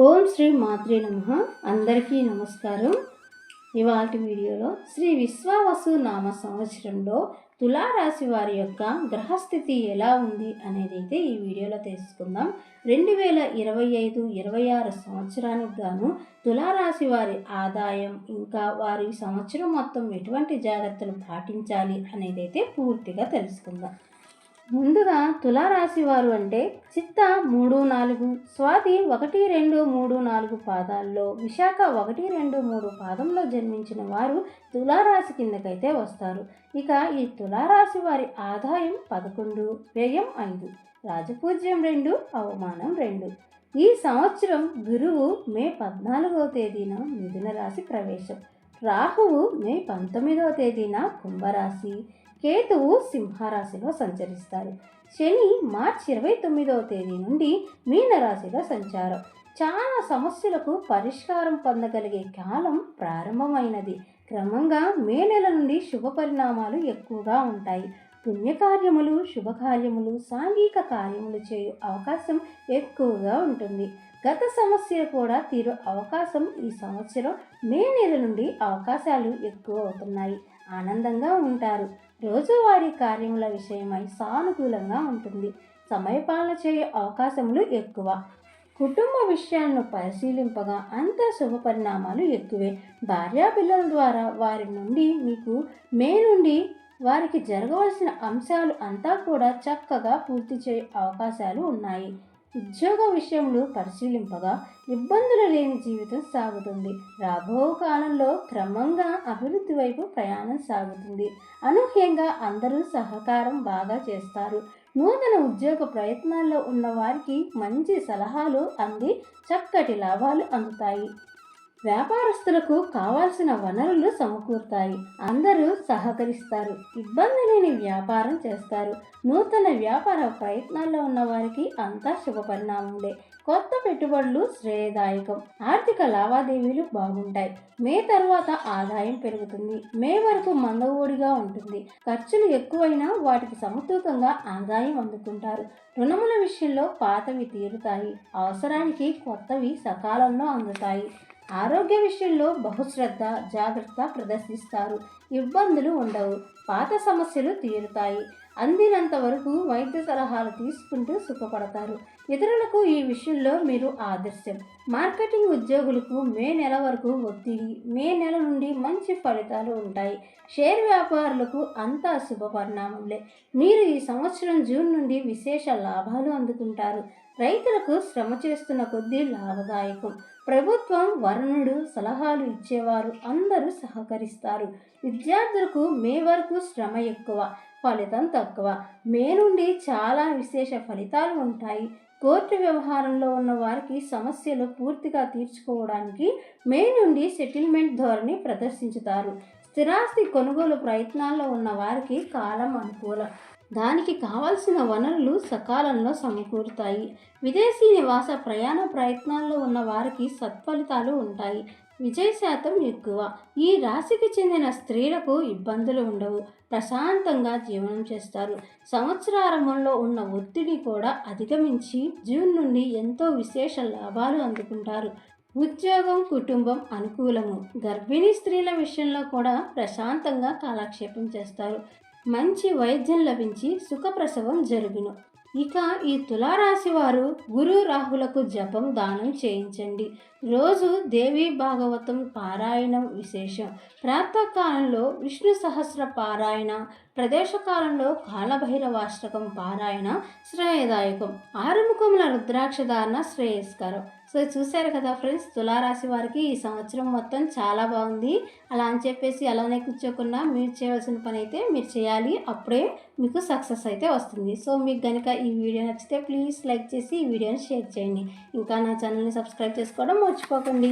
ఓం శ్రీ మాత్రే నమ. అందరికీ నమస్కారం. ఇవాళ వీడియోలో శ్రీ విశ్వావసు నామ సంవత్సరంలో తులారాశి వారి యొక్క గ్రహస్థితి ఎలా ఉంది అనేది అయితే ఈ వీడియోలో తెలుసుకుందాం. రెండు వేల ఇరవై ఐదు ఇరవై ఆరు సంవత్సరానికి గాను తులారాశి వారి ఆదాయం ఇంకా వారి సంవత్సరం మొత్తం ఎటువంటి జాగ్రత్తలు పాటించాలి అనేది అయితే పూర్తిగా తెలుసుకుందాం. ముందుగా తులారాశి వారు అంటే చిత్త మూడు నాలుగు స్వాతి ఒకటి రెండు మూడు నాలుగు పాదాల్లో విశాఖ ఒకటి రెండు మూడు పాదంలో జన్మించిన వారు తులారాశి కిందకైతే వస్తారు. ఇక ఈ తులారాశి వారి ఆదాయం పదకొండు వ్యయం ఐదు రాజపూజ్యం రెండు అవమానం రెండు. ఈ సంవత్సరం గురువు మే పద్నాలుగవ తేదీన మిథున రాశి ప్రవేశం రాహువు మే పంతొమ్మిదవ తేదీన కుంభరాశి కేతువు సింహరాశిలో సంచరిస్తారు. శని మార్చి ఇరవై తొమ్మిదవ తేదీ నుండి మీనరాశిలో సంచారం. చాలా సమస్యలకు పరిష్కారం పొందగలిగే కాలం ప్రారంభమైనది. క్రమంగా మే నెల నుండి శుభ పరిణామాలు ఎక్కువగా ఉంటాయి. పుణ్యకార్యములు శుభకార్యములు సాంఘిక కార్యములు చేయు అవకాశం ఎక్కువగా ఉంటుంది. గత సమస్యలు కూడా తీరు అవకాశం ఈ సంవత్సరం మే నెల నుండి అవకాశాలు ఎక్కువ అవుతున్నాయి. ఆనందంగా ఉంటారు. రోజువారీ కార్యముల విషయమై సానుకూలంగా ఉంటుంది. సమయపాలన చేయే అవకాశములు ఎక్కువ. కుటుంబ విషయాలను పరిశీలింపగా అంత శుభ పరిణామాలు ఎక్కువే. భార్యాపిల్లల ద్వారా వారి నుండి మీకు మే నుండి వారికి జరగవలసిన అంశాలు అంతా కూడా చక్కగా పూర్తి చేయే అవకాశాలు ఉన్నాయి. ఉద్యోగ విషయంలో పరిశీలింపగా ఇబ్బందులు లేని జీవితం సాగుతుంది. రాబో కాలంలో క్రమంగా అభివృద్ధి వైపు ప్రయాణం సాగుతుంది. అనూహ్యంగా అందరూ సహకారం బాగా చేస్తారు. నూతన ఉద్యోగ ప్రయత్నాల్లో ఉన్న వారికి మంచి సలహాలు అంది. చక్కటి లాభాలు అందుతాయి. వ్యాపారస్తులకు కావాల్సిన వనరులు సమకూరుతాయి. అందరూ సహకరిస్తారు. ఇబ్బంది లేని వ్యాపారం చేస్తారు. నూతన వ్యాపార ప్రయత్నాల్లో ఉన్న వారికి అంతా శుభపరిణామండే కొత్త పెట్టుబడులు శ్రేయదాయకం. ఆర్థిక లావాదేవీలు బాగుంటాయి. మే తర్వాత ఆదాయం పెరుగుతుంది. మే వరకు మందవోడిగా ఉంటుంది. ఖర్చులు ఎక్కువైనా వాటికి సమతూకంగా ఆదాయం అందుకుంటారు. రుణముల విషయంలో పాతవి తీరుతాయి. అవసరానికి కొత్తవి సకాలంలో అందుతాయి. ఆరోగ్య విషయంలో బహుశ్రద్ధ జాగ్రత్త ప్రదర్శిస్తారు. ఇబ్బందులు ఉండవు. పాత సమస్యలు తీరుతాయి. అందినంత వరకు వైద్య సలహాలు తీసుకుంటూ సుఖపడతారు. ఇతరులకు ఈ విషయంలో మీరు ఆదర్శం. మార్కెటింగ్ ఉద్యోగులకు మే నెల వరకు ఒత్తిడి మే నెల నుండి మంచి ఫలితాలు ఉంటాయి. షేర్ వ్యాపారులకు అంతా శుభ పరిణామంలే మీరు ఈ సంవత్సరం జూన్ నుండి విశేష లాభాలు అందుకుంటారు. రైతులకు శ్రమ చేస్తున్న కొద్దీ లాభదాయకం. ప్రభుత్వం వరుణుడు సలహాలు ఇచ్చేవారు అందరూ సహకరిస్తారు. విద్యార్థులకు మే వరకు శ్రమ ఎక్కువ ఫలితం తక్కువ. మే నుండి చాలా విశేష ఫలితాలు ఉంటాయి. కోర్టు వ్యవహారంలో ఉన్న వారికి సమస్యలు పూర్తిగా తీర్చుకోవడానికి మే నుండి సెటిల్మెంట్ ధోరణి ప్రదర్శించుతారు. స్థిరాస్తి కొనుగోలు ప్రయత్నాల్లో ఉన్న వారికి కాలం అనుకూలం. దానికి కావాల్సిన వనరులు సకాలంలో సమకూరుతాయి. విదేశీ నివాస ప్రయాణ ప్రయత్నాల్లో ఉన్న వారికి సత్ఫలితాలు ఉంటాయి. విజయ శాతం ఎక్కువ. ఈ రాశికి చెందిన స్త్రీలకు ఇబ్బందులు ఉండవు. ప్రశాంతంగా జీవనం చేస్తారు. సంవత్సరారంభంలో ఉన్న ఒత్తిడి కూడా అధిగమించి జూన్ నుండి ఎంతో విశేష లాభాలు అందుకుంటారు. ఉద్యోగం కుటుంబం అనుకూలము. గర్భిణీ స్త్రీల విషయంలో కూడా ప్రశాంతంగా కాలక్షేపం చేస్తారు. మంచి వైద్యం లభించి సుఖప్రసవం జరుగును. ఇక ఈ తులారాశి వారు గురు రాహులకు జపం దానం చేయించండి. రోజు దేవి భాగవతం పారాయణం విశేషం. ప్రాతకాలంలో విష్ణు సహస్ర పారాయణ ప్రదేశకాలంలో కాలభైరవాష్టకం పారాయణ శ్రేయదాయకం. ఆరుముఖముల రుద్రాక్ష ధారణ శ్రేయస్కరం. సో చూశారు కదా ఫ్రెండ్స్ తులారాశి వారికి ఈ సంవత్సరం మొత్తం చాలా బాగుంది. అలా అని చెప్పేసి అలానే కూర్చోకుండా మీరు చేయవలసిన పని అయితే మీరు చేయాలి. అప్పుడే మీకు సక్సెస్ అయితే వస్తుంది. సో మీకు కనుక ఈ వీడియో నచ్చితే ప్లీజ్ లైక్ చేసి ఈ వీడియోని షేర్ చేయండి. ఇంకా నా ఛానల్ని సబ్స్క్రైబ్ చేసుకోవడం మర్చిపోకండి.